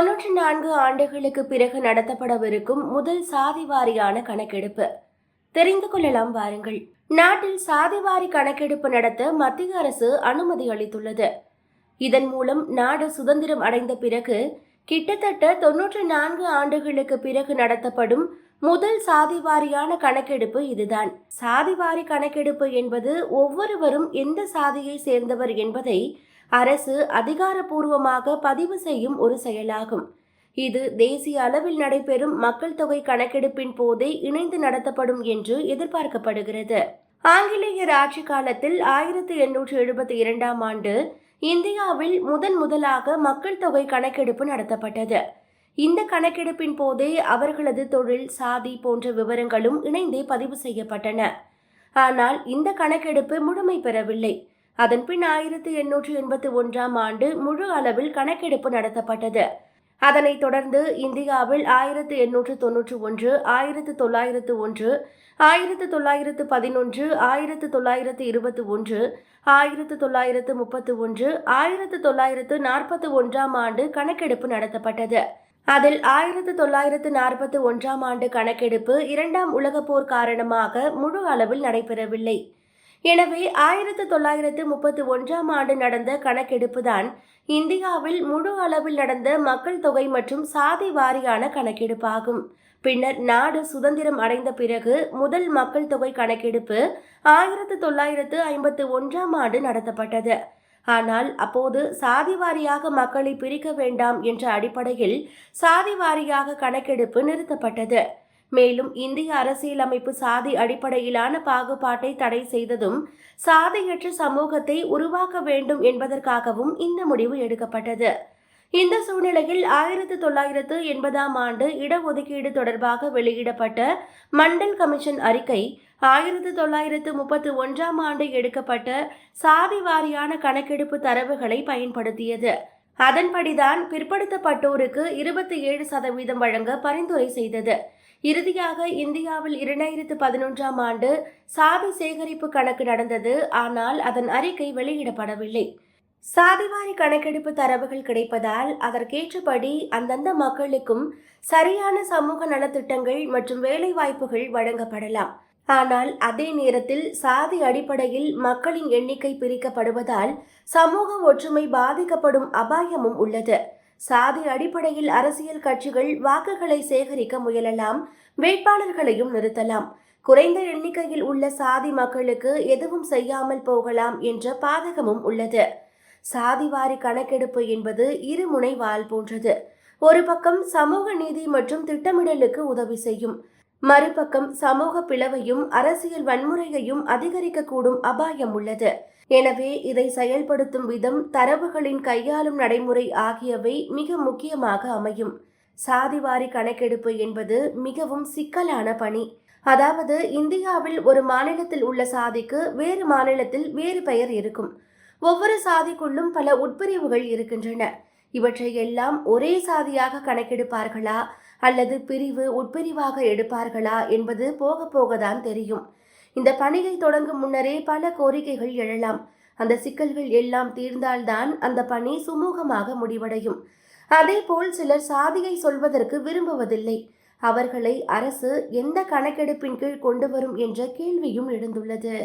தொன்னூற்றி நான்கு ஆண்டுகளுக்கு பிறகு நடத்தப்படவிருக்கும் முதல் சாதி வாரியான கணக்கெடுப்பு. தெரிந்து கொள்ளலாம் வாருங்கள். நாட்டில் சாதிவாரி கணக்கெடுப்பு நடத்த மத்திய அரசு அனுமதி அளித்துள்ளது. இதன் மூலம் நாடு சுதந்திரம் அடைந்த பிறகு கிட்டத்தட்ட தொன்னூற்றி நான்கு ஆண்டுகளுக்கு பிறகு நடத்தப்படும் முதல் சாதிவாரியான கணக்கெடுப்பு இதுதான். சாதிவாரி கணக்கெடுப்பு என்பது ஒவ்வொருவரும் எந்த சாதியை சேர்ந்தவர் என்பதை அரசு அதிகாரப்பூர்வமாக பதிவு செய்யும் ஒரு செயலாகும். இது தேசிய அளவில் நடைபெறும் மக்கள் தொகை கணக்கெடுப்பின் போதே இணைந்து நடத்தப்படும் என்று எதிர்பார்க்கப்படுகிறது. ஆங்கிலேயர் ஆட்சி காலத்தில் ஆயிரத்தி எண்ணூற்று எழுபத்தி இரண்டாம் ஆண்டு இந்தியாவில் முதன் முதலாக மக்கள் தொகை கணக்கெடுப்பு நடத்தப்பட்டது. இந்த கணக்கெடுப்பின் போதே அவர்களது தொழில் சாதி போன்ற விவரங்களும் இணைந்தே பதிவு செய்யப்பட்டன. ஆனால் இந்த கணக்கெடுப்பு முழுமை பெறவில்லை. அதன்பின் ஆயிரத்தி எண்ணூற்று எண்பத்தி ஒன்றாம் ஆண்டு முழு அளவில் கணக்கெடுப்பு நடத்தப்பட்டது. அதனைத் தொடர்ந்து இந்தியாவில் ஆயிரத்து எண்ணூற்று தொன்னூற்று ஒன்று ஆயிரத்து தொள்ளாயிரத்து ஒன்று ஆயிரத்து தொள்ளாயிரத்து பதினொன்று ஆயிரத்து தொள்ளாயிரத்து இருபத்தி ஒன்று ஆயிரத்து தொள்ளாயிரத்து முப்பத்து ஒன்று ஆயிரத்து தொள்ளாயிரத்து நாற்பத்தி ஒன்றாம் ஆண்டு கணக்கெடுப்பு நடத்தப்பட்டது. அதில் ஆயிரத்து தொள்ளாயிரத்து நாற்பத்தி ஒன்றாம் ஆண்டு கணக்கெடுப்பு இரண்டாம் உலகப் போர் காரணமாக முழு அளவில் நடைபெறவில்லை. எனவே ஆயிரத்து தொள்ளாயிரத்து முப்பத்தி ஒன்றாம் ஆண்டு நடந்த கணக்கெடுப்புதான் இந்தியாவில் முழு அளவில் நடந்த மக்கள் தொகை மற்றும் சாதி வாரியான கணக்கெடுப்பாகும். பின்னர் நாடு சுதந்திரம் அடைந்த பிறகு முதல் மக்கள் தொகை கணக்கெடுப்பு ஆயிரத்து தொள்ளாயிரத்து ஐம்பத்து ஒன்றாம் ஆண்டு நடத்தப்பட்டது. ஆனால் அப்போது சாதி வாரியாக மக்களை பிரிக்க வேண்டாம் என்ற அடிப்படையில் சாதி வாரியாக கணக்கெடுப்பு நிறுத்தப்பட்டது. மேலும் இந்திய அரசியலமைப்பு சாதி அடிப்படையிலான பாகுபாட்டை தடை செய்ததும் சாதியற்ற சமூகத்தை உருவாக்க வேண்டும் என்பதற்காகவும் இந்த முடிவு எடுக்கப்பட்டது. இந்த சூழ்நிலையில் ஆயிரத்து தொள்ளாயிரத்து எண்பதாம் ஆண்டு இடஒதுக்கீடு தொடர்பாக வெளியிடப்பட்ட மண்டல் கமிஷன் அறிக்கை ஆயிரத்து தொள்ளாயிரத்து முப்பத்து ஒன்றாம் ஆண்டு எடுக்கப்பட்ட சாதி வாரியான கணக்கெடுப்பு தரவுகளை பயன்படுத்தியது. அதன்படிதான் பிற்படுத்தப்பட்டோருக்கு இருபத்தி ஏழு சதவீதம் வழங்க பரிந்துரை செய்தது. இறுதியாக இந்தியாவில் இரண்டாயிரத்து பதினொன்றாம் ஆண்டு சாதி சேகரிப்பு கணக்கு நடந்தது. ஆனால் அதன் அறிக்கை வெளியிடப்படவில்லை. சாதிவாரி கணக்கெடுப்பு தரவுகள் கிடைப்பதால் அதற்கேற்றபடி அந்தந்த மக்களுக்கும் சரியான சமூக நலத்திட்டங்கள் மற்றும் வேலைவாய்ப்புகள் வழங்கப்படலாம். ஆனால் அதே நேரத்தில் சாதி அடிப்படையில் மக்களின் எண்ணிக்கை பிரிக்கப்படுவதால் சமூக ஒற்றுமை பாதிக்கப்படும் அபாயமும் உள்ளது. சாதி அடிப்படையில் அரசியல் கட்சிகள் வாக்குகளை சேகரிக்க முயலலாம் வேட்பாளர்களையும் நிறுத்தலாம். குறைந்த எண்ணிக்கையில் உள்ள சாதி மக்களுக்கு எதுவும் செய்யாமல் போகலாம் என்ற பாதகமும் உள்ளது. சாதிவாரி கணக்கெடுப்பு என்பது இருமுனை வால் போன்றது. ஒரு பக்கம் சமூக நீதி மற்றும் திட்டமிடலுக்கு உதவி செய்யும். மறுபக்கம் சமூக பிளவையும் அரசியல் வன்முறையையும் அதிகரிக்கக்கூடும் அபாயம் உள்ளது. எனவே இதை செயல்படுத்தும் விதம் தரவுகளின் கையாளும் நடைமுறை ஆகியவை மிக முக்கியமாக அமையும். சாதிவாரி கணக்கெடுப்பு என்பது மிகவும் சிக்கலான பணி. அதாவது இந்தியாவில் ஒரு மாநிலத்தில் உள்ள சாதிக்கு வேறு மாநிலத்தில் வேறு பெயர் இருக்கும். ஒவ்வொரு சாதிக்குள்ளும் பல உட்பிரிவுகள் இருக்கின்றன. இவற்றை எல்லாம் ஒரே சாதியாக கணக்கெடுப்பார்களா? அல்லது பிரிவு உட்பிரிவாக எடுப்பார்களா என்பது போக போகத்தான் தெரியும். இந்த பணியை தொடங்கும் முன்னரே பல கோரிக்கைகள் எழலாம். அந்த சிக்கல்கள் எல்லாம் தீர்ந்தால்தான் அந்த பணி சுமூகமாக முடிவடையும். அதேபோல் சிலர் சாதியை சொல்வதற்கு விரும்புவதில்லை. அவர்களை அரசு எந்த கணக்கெடுப்பின் கீழ் கொண்டு வரும் என்ற கேள்வியும் எழுந்துள்ளது.